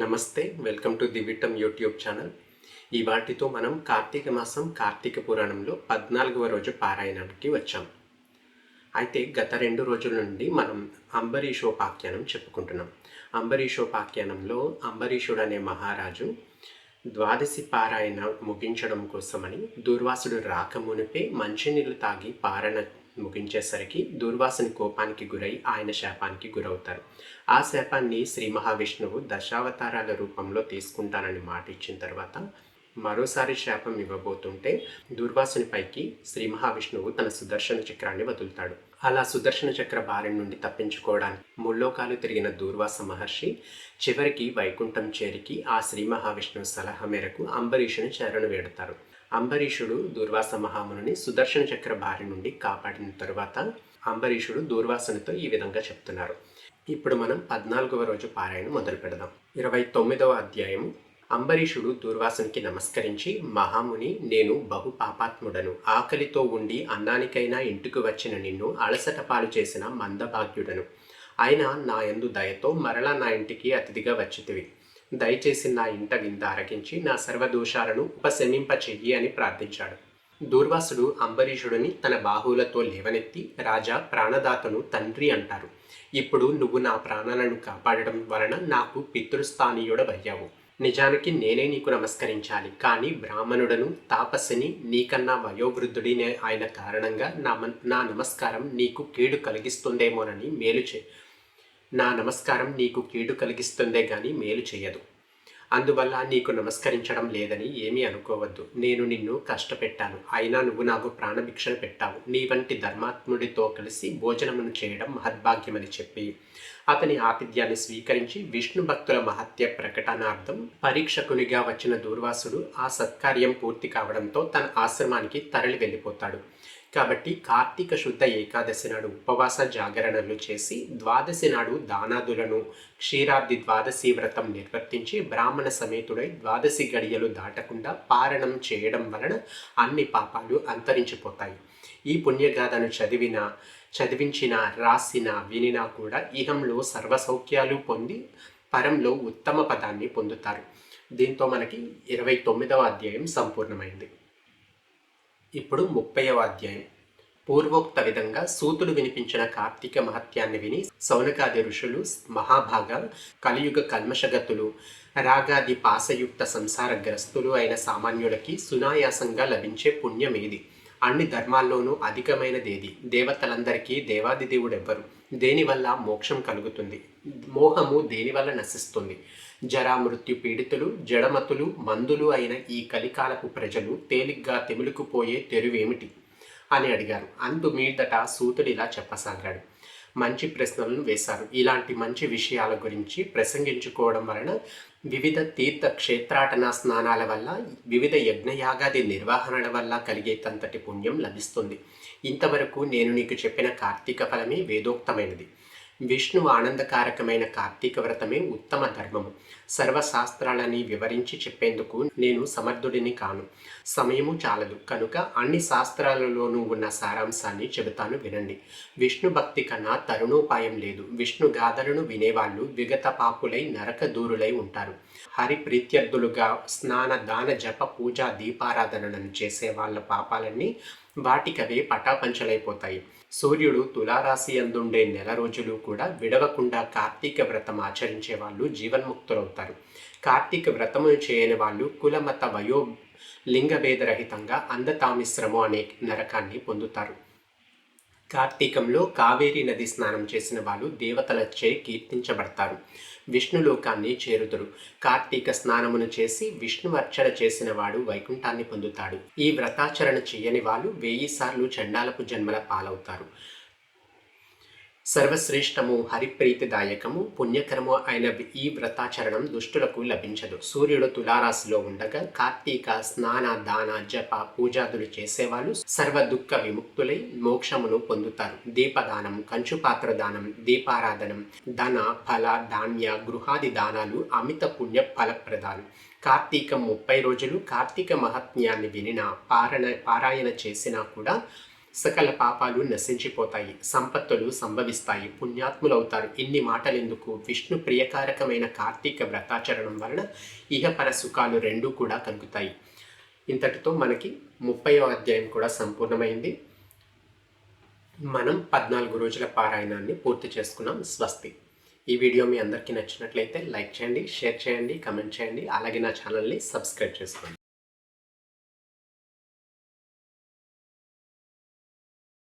నమస్తే welcome to the Vitam YouTube channel. ఈ వాటితో మనం కార్తీక మాసం కార్తీక పురాణంలో పద్నాలుగవ రోజు పారాయణానికి వచ్చాం. అయితే గత రెండు రోజుల నుండి మనం అంబరీషోపాఖ్యానం చెప్పుకుంటున్నాం. అంబరీషోపాఖ్యానంలో అంబరీషుడు అనే మహారాజు ద్వాదశి పారాయణ ముగించడం కోసమని దుర్వాసుడు రాకమునిపే మంచినీళ్ళు తాగి పారణ ముగించేసరికి దూర్వాసుని కోపానికి గురై ఆయన శాపానికి గురవుతారు. ఆ శాపాన్ని శ్రీ మహావిష్ణువు దశావతారాల రూపంలో తీసుకుంటానని మాట ఇచ్చిన తర్వాత మరోసారి శాపం ఇవ్వబోతుంటే దుర్వాసుని పైకి శ్రీ మహావిష్ణువు తన సుదర్శన చక్రాన్ని వదులుతాడు. అలా సుదర్శన చక్ర బారి నుండి తప్పించుకోవడానికి ముల్లోకాలు తిరిగిన దూర్వాస మహర్షి చివరికి వైకుంఠం చేరికి ఆ శ్రీ మహావిష్ణువు సలహా మేరకు అంబరీషుని చరణ వేడతారు. అంబరీషుడు దూర్వాస మహాముని సుదర్శన చక్ర బారి నుండి కాపాడిన తరువాత అంబరీషుడు దూర్వాసునితో ఈ విధంగా చెప్తున్నారు. ఇప్పుడు మనం పద్నాలుగవ రోజు పారాయణ మొదలు పెడదాం. ఇరవై తొమ్మిదవ అధ్యాయం అంబరీషుడు దూర్వాసనికి నమస్కరించి మహాముని నేను బహు పాపాత్ముడను. ఆకలితో ఉండి అన్నానికైనా ఇంటికి వచ్చిన నిన్ను అలసట పాలు చేసిన మందభాగ్యుడను. అయినా నా యందు దయతో మరలా నా ఇంటికి అతిథిగా వచ్చితివి. దయచేసి నా ఇంట వింద అరగించి నా సర్వదోషాలను ఉపశమింపచెయ్యి అని ప్రార్థించాడు. దూర్వాసుడు అంబరీషుడిని తన బాహువులతో లేవనెత్తి రాజా ప్రాణదాతను తండ్రి అంటారు. ఇప్పుడు నువ్వు నా ప్రాణాలను కాపాడడం వలన నాకు పితృస్థానీయుడవయ్యావు. నిజానికి నేనే నీకు నమస్కరించాలి. కానీ బ్రాహ్మణుడను తాపస్సుని నీకన్నా వయోవృద్ధుడినే ఆయన కారణంగా నా నా నమస్కారం నీకు కీడు కలిగిస్తుందేమోనని మేలు చే నా నమస్కారం నీకు కీడు కలిగిస్తుందే కానీ మేలు చేయదు. అందువల్ల నీకు నమస్కరించడం లేదని ఏమీ అనుకోవద్దు. నేను నిన్ను కష్టపెట్టాను. అయినా నువ్వు నాకు ప్రాణభిక్షణ పెట్టావు. నీ వంటి ధర్మాత్ముడితో కలిసి భోజనమును చేయడం మహద్భాగ్యమని చెప్పి అతని ఆతిథ్యాన్ని స్వీకరించి విష్ణు భక్తుల మహత్య ప్రకటనార్థం పరీక్షకునిగా వచ్చిన దూర్వాసుడు ఆ సత్కార్యం పూర్తి కావడంతో తన ఆశ్రమానికి తరలి వెళ్ళిపోతాడు. కాబట్టి కార్తీక శుద్ధ ఏకాదశి నాడు ఉపవాస జాగరణలు చేసి ద్వాదశి నాడు దానాదులను క్షీరాబ్ది ద్వాదశి వ్రతం నిర్వర్తించి బ్రాహ్మణ సమేతుడై ద్వాదశి గడియలు దాటకుండా పారణం చేయడం వలన అన్ని పాపాలు అంతరించిపోతాయి. ఈ పుణ్యగాథను చదివిన చదివించిన రాసిన వినినా కూడా ఇహంలో సర్వసౌఖ్యాలు పొంది పరంలో ఉత్తమ పదాన్ని పొందుతారు. దీంతో మనకి ఇరవై తొమ్మిదవ అధ్యాయం సంపూర్ణమైంది. ఇప్పుడు ముప్పైవ అధ్యాయం. పూర్వోక్త విధంగా సూతుడు వినిపించిన కార్తీక మహత్యాన్ని విని సౌనకాది ఋషులు మహాభాగ కలియుగ కల్మషగతులు రాగాది పాసయుక్త సంసారగ్రస్తులు అయిన సామాన్యులకి సునాయాసంగా లభించే పుణ్యమేది అన్ని ధర్మాల్లోనూ అధికమైనదేది. దేవతలందరికీ దేవాది దేవుడెవ్వరు. దేనివల్ల మోక్షం కలుగుతుంది? మోహము దేనివల్ల నశిస్తుంది? జరా మృత్యు పీడితులు జడమతులు మందులు అయిన ఈ కలికాలపు ప్రజలు తేలిగ్గా తెములుకుపోయే తెరువేమిటి? అని అడిగారు. అందు మీదట సూతుడిలా చెప్పసాగాడు. మంచి ప్రశ్నలను వేశారు. ఇలాంటి మంచి విషయాల గురించి ప్రసంగించుకోవడం వలన వివిధ తీర్థ క్షేత్రాటన స్నానాల వల్ల వివిధ యజ్ఞయాగాది నిర్వహణల వల్ల కలిగేటంతటి పుణ్యం లభిస్తుంది. ఇంతవరకు నేను నీకు చెప్పిన కార్తీక ఫలమే వేదోక్తమైనది. విష్ణు ఆనందకారకమైన కార్తీక వ్రతమే ఉత్తమ ధర్మము. సర్వశాస్త్రాలని వివరించి చెప్పేందుకు నేను సమర్థుడిని కాను. సమయము చాలదు. కనుక అన్ని శాస్త్రాలలోనూ ఉన్న సారాంశాన్ని చెబుతాను వినండి. విష్ణు భక్తి కన్నా తరుణోపాయం లేదు. విష్ణు గాథలను వినేవాళ్ళు విగత పాపులై నరక దూరులై ఉంటారు. హరి ప్రీత్యర్థులుగా స్నాన దాన జప పూజ దీపారాధనలను చేసే వాళ్ళ పాపాలన్నీ వాటికవే పటాపంచలైపోతాయి. సూర్యుడు తులారాశి అందుండే నెల రోజులు కూడా విడవకుండా కార్తీక వ్రతం ఆచరించే వాళ్ళు జీవన్ముక్తులవుతారు. కార్తీక వ్రతమును చేయని వాళ్ళు కులమత వయో లింగభేదరహితంగా అందతామిశ్రము అనే నరకాన్ని పొందుతారు. కార్తీకంలో కావేరీ నది స్నానం చేసిన వాళ్ళు దేవతలచే కీర్తించబడతారు. విష్ణులోకాన్ని చేరుతురు కార్తీక స్నానమును చేసి విష్ణు అర్చన చేసిన వాడు వైకుంఠాన్ని పొందుతాడు. ఈ వ్రతాచరణ చేయని వాళ్ళు వెయ్యి సార్లు చండాలపు జన్మల పాలవుతారు. సర్వశ్రేష్టము హరిప్రీతిదాయకము పుణ్యకరము అయిన ఈ వ్రతాచరణం దుష్టులకు లభించదు. సూర్యుడు తులారాశిలో ఉండగా కార్తీక స్నాన దాన జప పూజాదులు చేసేవాళ్ళు సర్వ దుఃఖ విముక్తులై మోక్షమును పొందుతారు. దీపదానం కంచుపాత్ర దానం దీపారాధనం ధన ఫల ధాన్య గృహాది దానాలు అమిత పుణ్య ఫలప్రదాలు. కార్తీకం ముప్పై రోజులు కార్తీక మహాత్మ్యాన్ని వినినా పారణ పారాయణ చేసినా కూడా సకల పాపాలు నశించిపోతాయి సంపత్తులు సంభవిస్తాయి పుణ్యాత్ములవుతారు. ఇన్ని మాటలెందుకు? విష్ణు ప్రియకారకమైన కార్తీక వ్రతాచరణం వలన ఇహపర సుఖాలు రెండూ కూడా కలుగుతాయి. ఇంతటితో మనకి ముప్పయో అధ్యాయం కూడా సంపూర్ణమైంది. మనం పద్నాలుగు రోజుల పారాయణాన్ని పూర్తి చేసుకున్నాం. స్వస్తి. ఈ వీడియో మీ అందరికీ నచ్చినట్లయితే లైక్ చేయండి షేర్ చేయండి కమెంట్ చేయండి. అలాగే నా ఛానల్ని సబ్స్క్రైబ్ చేసుకోండి.